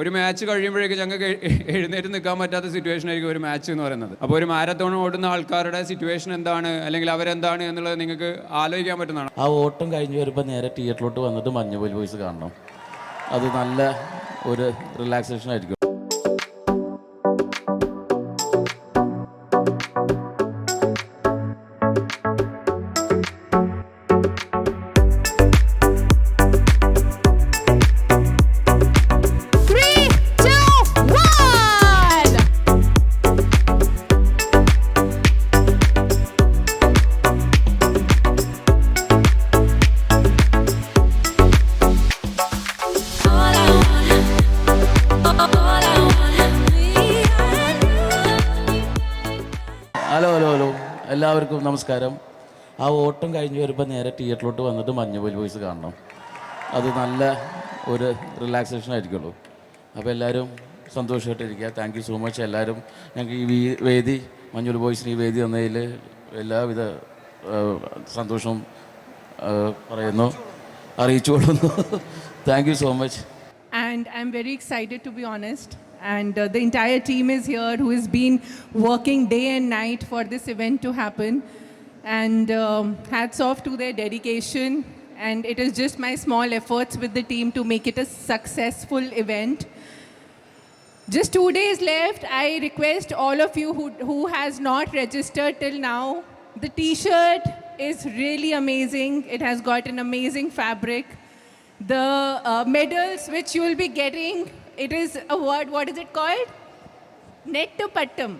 ഒരു മാച്ച് കഴിയുമ്പോഴേക്ക് ഞങ്ങൾക്ക് എഴുന്നേറ്റ് നിൽക്കാൻ പറ്റാത്ത സിറ്റുവേഷൻ ആയിരിക്കും ഒരു മാച്ച് എന്ന് പറയുന്നത്. അപ്പോൾ ഒരു മാരത്തോൺ ഓടുന്ന ആൾക്കാരുടെ സിറ്റുവേഷൻ എന്താണ്? അല്ലെങ്കിൽ അവരെന്താണ് എന്നുള്ളത് നിങ്ങൾക്ക് ആലോചിക്കാൻ പറ്റുന്നതാണ്. ആ ഓട്ടം കഴിഞ്ഞ് വരുമ്പോൾ നേരെ തിയേറ്ററിലോട്ട് വന്നിട്ട് മഞ്ഞുപോൽ വോയിസ് കാണണം. അത് നല്ല ഒരു റിലാക്സേഷൻ ആയിരിക്കും. എല്ലാവർക്കും നമസ്കാരം. ആ ഓട്ടം കഴിഞ്ഞ് വരുമ്പോൾ നേരെ തിയേറ്ററിലോട്ട് വന്നിട്ട് മഞ്ഞുപോൽ വോയിസ് കാണണം. അത് നല്ല ഒരു റിലാക്സേഷൻ ആയിരിക്കുള്ളൂ. അപ്പോൾ എല്ലാവരും സന്തോഷമായിട്ടിരിക്കുക താങ്ക് യു സോ മച്ച് എല്ലാവരും ഞങ്ങൾക്ക് ഈ വേദി മഞ്ഞുൽ ബോയ്സിന് ഈ വേദി തന്നതിൽ എല്ലാവിധ സന്തോഷവും പറയുന്നു. അറിയിച്ചു അറിയിച്ചുകൊള്ളുന്നു. Thank you so much and I'm very excited to be honest. And uh, the entire team is here who has been working day and night for this event to happen. And um, hats off to their dedication. And it is just my small efforts with the team to make it a successful event. Just two days left. I request all of you who, who has not registered till now, the t-shirt is really amazing. It has got an amazing fabric. The uh, medals which you will be getting, it is a word, what is it called? Nettupattam.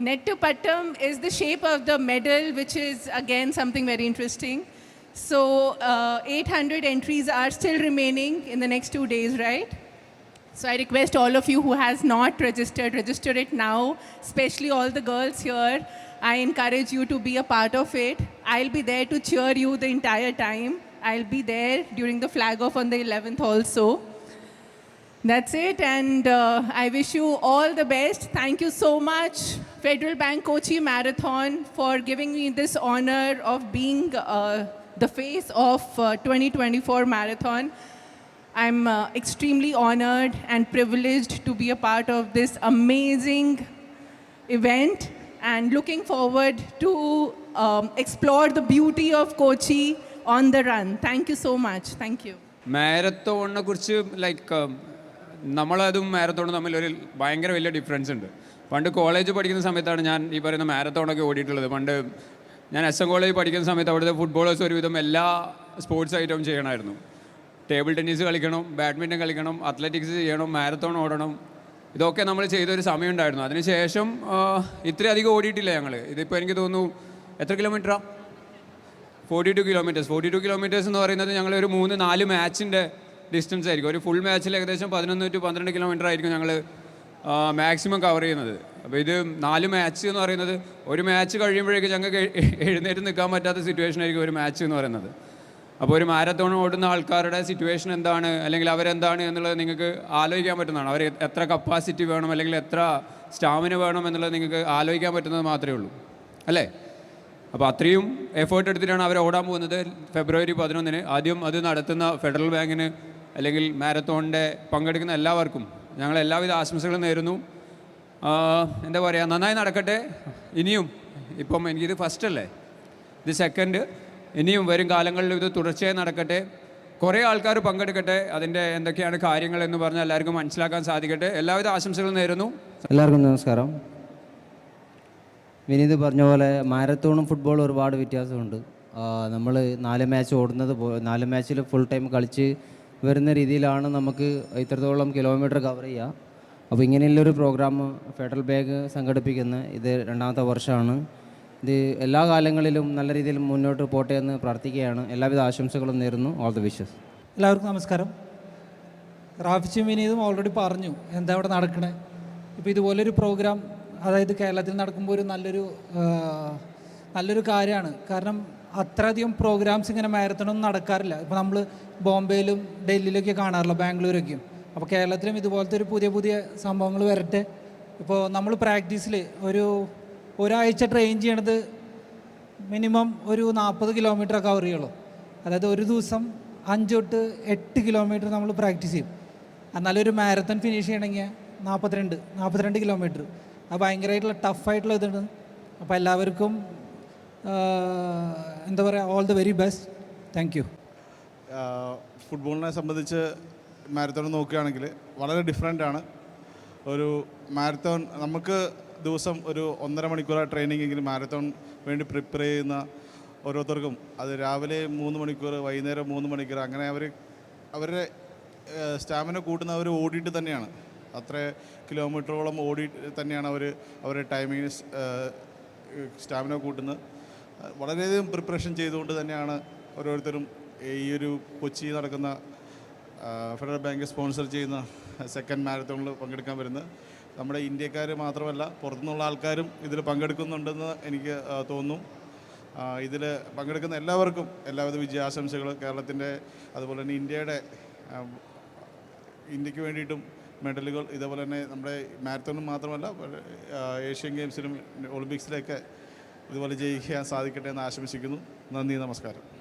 Nettupattam is the shape of the medal, which is again something very interesting. So uh, 800 entries are still remaining in the next two days, right? So I request all of you who has not registered, register it now, especially all the girls here. I encourage you to be a part of it. I'll be there to cheer you the entire time. I'll be there during the flag off on the 11th also. That's it, and uh, I wish you all the best. Thank you so much, Federal Bank Kochi Marathon, for giving me this honor of being uh, the face of uh, 2024 marathon. I'm uh, extremely honored and privileged to be a part of this amazing event and looking forward to um, explore the beauty of Kochi on the run. Thank you so much. Thank you. മാരത്തോണിനെ കുറിച്ച് like നമ്മളതും മാരത്തോണും തമ്മിൽ ഒരു ഭയങ്കര വലിയ difference ഉണ്ട്. പണ്ട് college പഠിക്കുന്ന സമയത്താണ് ഞാൻ ഈ പറയുന്ന മാരത്തോണൊക്കെ ഓടിയിട്ടുള്ളത്. പണ്ട് ഞാൻ എസ് എം കോളേജ് പഠിക്കുന്ന സമയത്ത് അവിടുത്തെ ഫുട്ബോളേഴ്സ് ഒരുവിധം എല്ലാ സ്പോർട്സ് ഐറ്റവും ചെയ്യണമായിരുന്നു. ടേബിൾ ടെന്നീസ് കളിക്കണം ബാഡ്മിന്റൺ കളിക്കണം അത്ലറ്റിക്സ് ചെയ്യണം മാരത്തോൺ ഓടണം. ഇതൊക്കെ നമ്മൾ ചെയ്തൊരു സമയം ഉണ്ടായിരുന്നു അതിനുശേഷം ഇത്രയധികം ഓടിയിട്ടില്ല ഞങ്ങൾ ഇതിപ്പോൾ എനിക്ക് തോന്നുന്നു എത്ര കിലോമീറ്ററാണ് forty two kilometres forty two kilometres എന്ന് പറയുന്നത് ഞങ്ങളൊരു മൂന്ന് നാല് മാച്ചിന്റെ ഡിസ്റ്റൻസ് ആയിരിക്കും. ഒരു ഫുൾ മാച്ചിൽ ഏകദേശം പതിനൊന്ന് ടു പന്ത്രണ്ട് കിലോമീറ്റർ ആയിരിക്കും ഞങ്ങൾ മാക്സിമം കവർ ചെയ്യുന്നത്. അപ്പോൾ ഇത് നാല് മാച്ച് എന്ന് പറയുന്നത് ഒരു മാച്ച് കഴിയുമ്പോഴേക്കും ഞങ്ങൾക്ക് എഴുന്നേറ്റ് നിൽക്കാൻ പറ്റാത്ത സിറ്റുവേഷൻ ആയിരിക്കും ഒരു മാച്ച് എന്ന് പറയുന്നത്. അപ്പോൾ ഒരു മാരത്തോൺ ഓടുന്ന ആൾക്കാരുടെ സിറ്റുവേഷൻ എന്താണ്? അല്ലെങ്കിൽ അവരെന്താണ് എന്നുള്ളത് നിങ്ങൾക്ക് ആലോചിക്കാൻ പറ്റുന്നതാണ്. അവർ എത്ര കപ്പാസിറ്റി വേണം? അല്ലെങ്കിൽ എത്ര സ്റ്റാമിന വേണം എന്നുള്ളത് നിങ്ങൾക്ക് ആലോചിക്കാൻ പറ്റുന്നത് മാത്രമേ ഉള്ളൂ. അല്ലേ? അപ്പോൾ അത്രയും എഫേർട്ട് എടുത്തിട്ടാണ് അവർ ഓടാൻ പോകുന്നത്. ഫെബ്രുവരി പതിനൊന്നിന്. ആദ്യം അത് നടത്തുന്ന ഫെഡറൽ ബാങ്കിന് അല്ലെങ്കിൽ മാരത്തോണിന്റെ പങ്കെടുക്കുന്ന എല്ലാവർക്കും ഞങ്ങൾ എല്ലാവിധ ആശംസകളും നേരുന്നു. എന്താ പറയുക നന്നായി നടക്കട്ടെ. ഇനിയും ഇപ്പം എനിക്കിത് ഫസ്റ്റ് അല്ലേ? ഇത് സെക്കൻഡ് ഇനിയും വരും കാലങ്ങളിൽ ഇത് തുടർച്ചയായി നടക്കട്ടെ. കുറേ ആൾക്കാർ പങ്കെടുക്കട്ടെ. അതിന്റെ എന്തൊക്കെയാണ് കാര്യങ്ങൾ എന്ന് പറഞ്ഞാൽ എല്ലാവർക്കും മനസ്സിലാക്കാൻ സാധിക്കട്ടെ. എല്ലാവിധ ആശംസകളും നേരുന്നു. എല്ലാവർക്കും നമസ്കാരം. വിനീത് പറഞ്ഞ പോലെ മാരത്തോണും ഫുട്ബോളും ഒരുപാട് വ്യത്യാസമുണ്ട്. നമ്മൾ നാല് മാച്ച് ഓടുന്നത് പോ നാല് മാച്ചിൽ ഫുൾ ടൈം കളിച്ച് വരുന്ന രീതിയിലാണ് നമുക്ക് ഇത്രത്തോളം കിലോമീറ്റർ കവർ ചെയ്യുക അപ്പോൾ ഇങ്ങനെയുള്ളൊരു പ്രോഗ്രാം ഫെഡറൽ ബാങ്ക് സംഘടിപ്പിക്കുന്ന ഇത് രണ്ടാമത്തെ വർഷമാണ് ഇത് എല്ലാ കാലങ്ങളിലും നല്ല രീതിയിൽ മുന്നോട്ട് പോട്ടെ എന്ന് പ്രാർത്ഥിക്കുകയാണ്. എല്ലാവിധ ആശംസകളും നേരുന്നു. ഓൾ ദി വിഷസ് എല്ലാവർക്കും നമസ്കാരം. റാഫിച്ചും വിനീതും ഓൾറെഡി പറഞ്ഞു എന്താ ഇവിടെ നടക്കണേ. ഇപ്പോൾ ഇതുപോലൊരു പ്രോഗ്രാം അതായത് കേരളത്തിൽ നടക്കുമ്പോൾ ഒരു നല്ലൊരു നല്ലൊരു കാര്യമാണ്. കാരണം അത്രയധികം പ്രോഗ്രാംസ് ഇങ്ങനെ മാരത്തണൊന്നും നടക്കാറില്ല. ഇപ്പോൾ നമ്മൾ ബോംബെയിലും ഡൽഹിയിലൊക്കെ കാണാറില്ല ബാംഗ്ലൂരൊക്കെയും. അപ്പോൾ കേരളത്തിലും ഇതുപോലത്തെ ഒരു പുതിയ പുതിയ സംഭവങ്ങൾ വരട്ടെ. ഇപ്പോൾ നമ്മൾ പ്രാക്ടീസിൽ ഒരു ഒരാഴ്ച ട്രെയിൻ ചെയ്യണത് മിനിമം ഒരു നാൽപ്പത് കിലോമീറ്റർ ഒക്കെ അറിയുള്ളൂ അതായത് ഒരു ദിവസം അഞ്ച് തൊട്ട് എട്ട് കിലോമീറ്റർ നമ്മൾ പ്രാക്ടീസ് ചെയ്യും. എന്നാലൊരു മാരത്തൺ ഫിനിഷ് ചെയ്യണമെങ്കിൽ നാൽപ്പത്തിരണ്ട് നാൽപ്പത്തിരണ്ട് കിലോമീറ്റർ അത് ഭയങ്കരമായിട്ടുള്ള ടഫായിട്ടുള്ള ഇതാണ് അപ്പോൾ എല്ലാവർക്കും എന്താ പറയുക all the very best thank you ഫുട്ബോളിനെ സംബന്ധിച്ച് മാരത്തോൺ നോക്കുകയാണെങ്കിൽ വളരെ ഡിഫറെന്റ് ആണ്. ഒരു മാരത്തോൺ നമുക്ക് ദിവസം ഒരു ഒന്നര മണിക്കൂർ ട്രെയിനിങ് എങ്കിലും മാരത്തോൺ വേണ്ടി പ്രിപ്പയർ ചെയ്യുന്ന ഓരോരുത്തർക്കും അത് രാവിലെ മൂന്ന് മണിക്കൂർ വൈകുന്നേരം മൂന്ന് മണിക്കൂർ അങ്ങനെ അവർ അവരുടെ സ്റ്റാമിന കൂട്ടുന്ന അവർ ഓടിയിട്ട് തന്നെയാണ്. അത്ര കിലോമീറ്ററോളം ഓടി തന്നെയാണ് അവർ അവരുടെ ടൈമിങ് സ്റ്റാമിന കൂട്ടുന്നത്. വളരെയധികം പ്രിപ്പറേഷൻ ചെയ്തുകൊണ്ട് തന്നെയാണ് ഓരോരുത്തരും ഈ ഒരു കൊച്ചി നടക്കുന്ന ഫെഡറൽ ബാങ്ക് സ്പോൺസർ ചെയ്യുന്ന സെക്കൻഡ് മാരത്തോണിൽ പങ്കെടുക്കാൻ വരുന്നത്. നമ്മുടെ ഇന്ത്യക്കാർ മാത്രമല്ല പുറത്തുനിന്നുള്ള ആൾക്കാരും ഇതിൽ പങ്കെടുക്കുന്നുണ്ടെന്ന് എനിക്ക് തോന്നും തോന്നുന്നു. ഇതിൽ പങ്കെടുക്കുന്ന എല്ലാവർക്കും എല്ലാവിധ വിജയാശംസകൾ കേരളത്തിന്റെ അതുപോലെ തന്നെ ഇന്ത്യയുടെ ഇന്ത്യയ്ക്ക് വേണ്ടിയിട്ടും മെഡലുകൾ ഇതേപോലെ തന്നെ നമ്മുടെ മാരത്തോണിൽ മാത്രമല്ല ഏഷ്യൻ ഗെയിംസിലും ഒളിമ്പിക്സിലൊക്കെ ഇതുപോലെ ജയിക്കാൻ സാധിക്കട്ടെ എന്ന് ആശംസിക്കുന്നു. നന്ദി നമസ്കാരം.